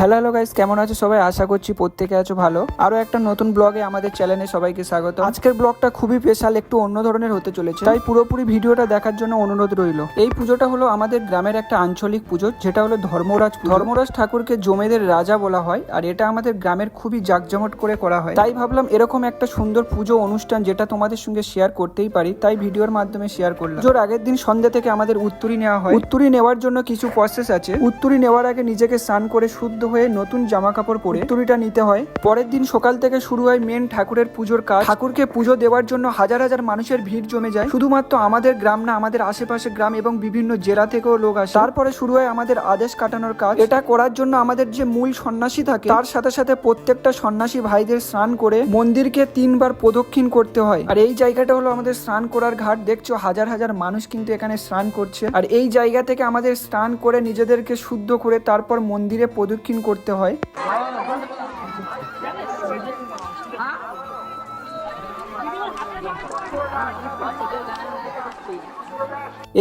Hello hello guys কেমন আছো সবাই? আশা করছি প্রত্যেকে আছো ভালো। আরও একটা নতুন ব্লগে আমাদের চ্যানেলে সবাইকে স্বাগত। আজকের ব্লগটা খুবই স্পেশাল একটু অন্য ধরনের হতে চলেছে। তাই পুরোপুরি ভিডিওটা দেখার জন্য অনুরোধ রইল। এই পুজোটা হলো আমাদের গ্রামের একটা আঞ্চলিক পুজো, যেটা হলো ধর্মরাজ ধর্মরাজ ঠাকুরকে জমেদের রাজা বলা হয়, আর এটা আমাদের গ্রামের খুবই জাঁকজমট করে করা হয়। তাই ভাবলাম এরকম একটা সুন্দর পুজো অনুষ্ঠান, যেটা তোমাদের সঙ্গে শেয়ার করতেই পারি, তাই ভিডিওর মাধ্যমে শেয়ার করলাম। পুজোর আগের দিন সন্ধ্যা থেকে আমাদের উত্তরি নেওয়া হয়। উত্তরি নেওয়ার জন্য কিছু প্রসেস আছে। উত্তরি নেওয়ার আগে নিজেকে স্নান করে শুদ্ধ হয়ে নতুন জামা কাপড় পরে উত্তরিটা নিতে হয়। পরের দিন সকাল থেকে শুরু হয় মেন ঠাকুরের পুজোর কাজ। ঠাকুরকে পুজো দেওয়ার জন্য হাজার হাজার মানুষের ভিড় জমে যায়। শুধুমাত্র আমাদের গ্রাম না, আমাদের আশেপাশে গ্রাম এবং বিভিন্ন জেলা থেকেও লোক আসে। তারপরে শুরু হয় আমাদের আদেশ কাটানোর কাজ। এটা করার জন্য আমাদের যে মূল সন্ন্যাসী থাকে, তার সাথে সাথে প্রত্যেকটা সন্ন্যাসী ভাইদের স্নান করে মন্দিরকে তিনবার প্রদক্ষিণ করতে হয়। আর এই জায়গাটা হলো আমাদের স্নান করার ঘাট। দেখছ, হাজার হাজার মানুষ কিন্তু এখানে স্নান করছে। আর এই জায়গা থেকে আমাদের স্নান করে নিজেদেরকে শুদ্ধ করে তারপর মন্দিরে প্রদক্ষিণ করতে হয়।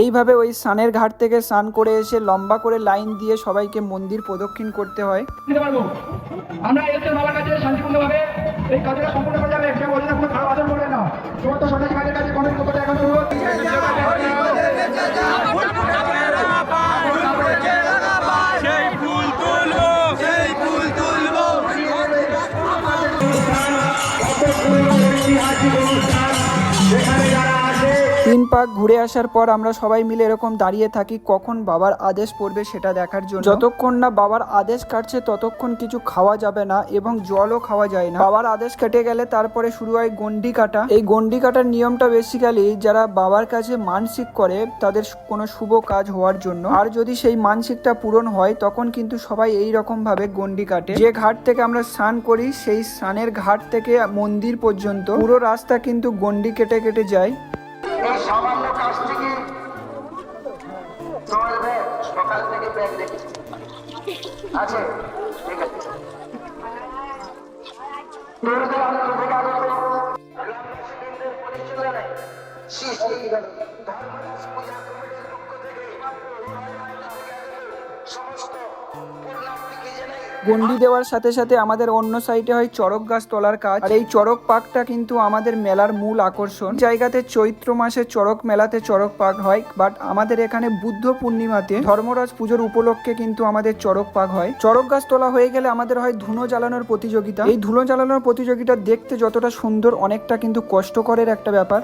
এইভাবে ওই স্নানের ঘাট থেকে স্নান করে এসে লম্বা করে লাইন দিয়ে সবাইকে মন্দির প্রদক্ষিণ করতে হয়। আমরা এসে শান্তিপূর্ণভাবে এই কাজটা সম্পূর্ণ করে যাবে। কেউ কোনো খারাপ আচরণ করবে না। সমস্ত সন্ন্যাসী কাজের কাছে কমেন্ট की आज की देखा जा रहा। তিন পাক ঘুরে আসার পর আমরা সবাই মিলে এরকম দাঁড়িয়ে থাকি, কখন বাবার আদেশ পড়বে সেটা দেখার জন্য। যতক্ষণ না বাবার আদেশ কাটছে, ততক্ষণ কিছু খাওয়া যাবে না এবং জলও খাওয়া যায় না। বাবার আদেশ কেটে গেলে তারপরে শুরু হয় গন্ডি কাটা। এই গন্ডি কাটার নিয়মটা বেসিক্যালি যারা বাবার কাছে মানসিক করে, তাদের কোনো শুভ কাজ হওয়ার জন্য। আর যদি সেই মানসিকটা পূরণ হয়, তখন কিন্তু সবাই এই রকম ভাবে গন্ডি কাটে। যে ঘাট থেকে আমরা স্নান করি, সেই স্নানের ঘাট থেকে মন্দির পর্যন্ত পুরো রাস্তা কিন্তু গন্ডি কেটে কেটে যায়। এই সামান্য কাজটিকে চলবে সকাল থেকে ব্যাগ দেখি আছে, ঠিক আছে। দুর্গা আমি থেকে আগত গ্রামবাসীদের পরিচয় জানাই গন্ডি দেওয়ার সাথে সাথে আমাদের অন্য সাইডে হয় চড়ক গাছ তোলার কাজ। আর এই চড়ক পাকটা কিন্তু আমাদের মেলার মূল আকর্ষণ। জায়গাতে চৈত্র মাসে চড়ক মেলাতে চড়ক পাক হয় বাট আমাদের এখানে বুদ্ধ পূর্ণিমাতে ধর্মরাজ পুজোর উপলক্ষে কিন্তু আমাদের চড়ক পাক হয়। চড়ক গাছ তোলা হয়ে গেলে আমাদের হয় ধুনো জ্বালানোর প্রতিযোগিতা। এই ধুনো জ্বালানোর প্রতিযোগিতা দেখতে যতটা সুন্দর, অনেকটা কিন্তু কষ্টকরের একটা ব্যাপার।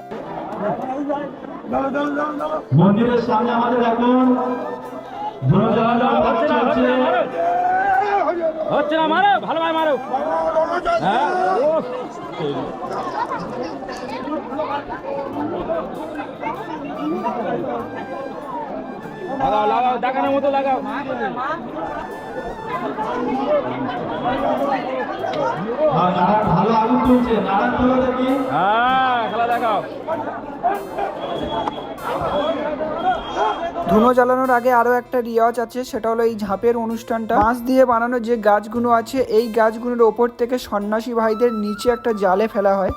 মন্দিরের সামনে আমাদের এখন লাগাও লাগাও দেখানোর মতো লাগাও ভালো আগুন তুলছে হ্যাঁ খেলা দেখাও। ধুনো জ্বালানোর আগে আরও একটা রিওয়াজ আছে, সেটা হলো এই ঝাঁপের অনুষ্ঠানটা। বাঁশ দিয়ে বানানো যে গাছগুলো আছে, এই গাছগুলোর ওপর থেকে সন্ন্যাসী ভাইদের নিচে একটা জালে ফেলা হয়।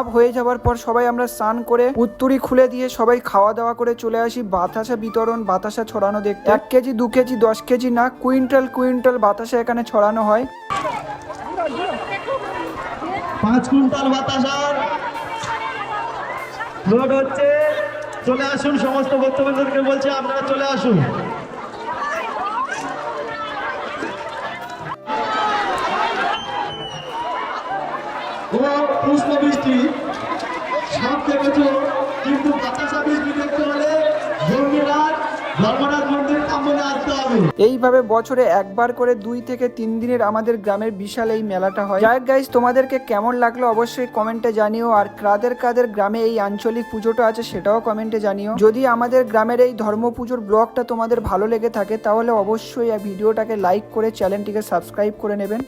ঝাঁপ হয়ে যাওয়ার পর সবাই আমরা স্নান করে উত্তুরি খুলে দিয়ে সবাই খাওয়া দাওয়া করে চলে আসি বাতাসা বিতরণ, বাতাসা ছড়ানো দেখতে। এক কেজি, দু কেজি, দশ কেজি না, কুইন্টাল কুইন্টাল বাতাসা এখানে ছড়ানো হয়। পাঁচ কুইন্টাল বাতাসার লোড হচ্ছে। চলে আসুন, সমস্ত ভক্তবৃন্দকে বলছে, আপনারা চলে আসুন। বৃষ্টি। দেখেছ? কিন্তু বাতাসা বৃষ্টি দেখতে হলে এইভাবে বছরে একবার করে দুই থেকে তিন দিনের আমাদের গ্রামের বিশাল এই মেলাটা হয়। যাই গাইজ তোমাদেরকে কেমন লাগল অবশ্যই কমেন্টে জানিও, আর কাদের কাদের গ্রামে এই আঞ্চলিক পুজোটা আছে সেটাও কমেন্টে জানিও। যদি আমাদের গ্রামের এই ধর্ম পুজোর ব্লগটা তোমাদের ভালো লেগে থাকে, তাহলে অবশ্যই এই ভিডিওটাকে লাইক করে চ্যানেলটিকে সাবস্ক্রাইব করে নেবেন।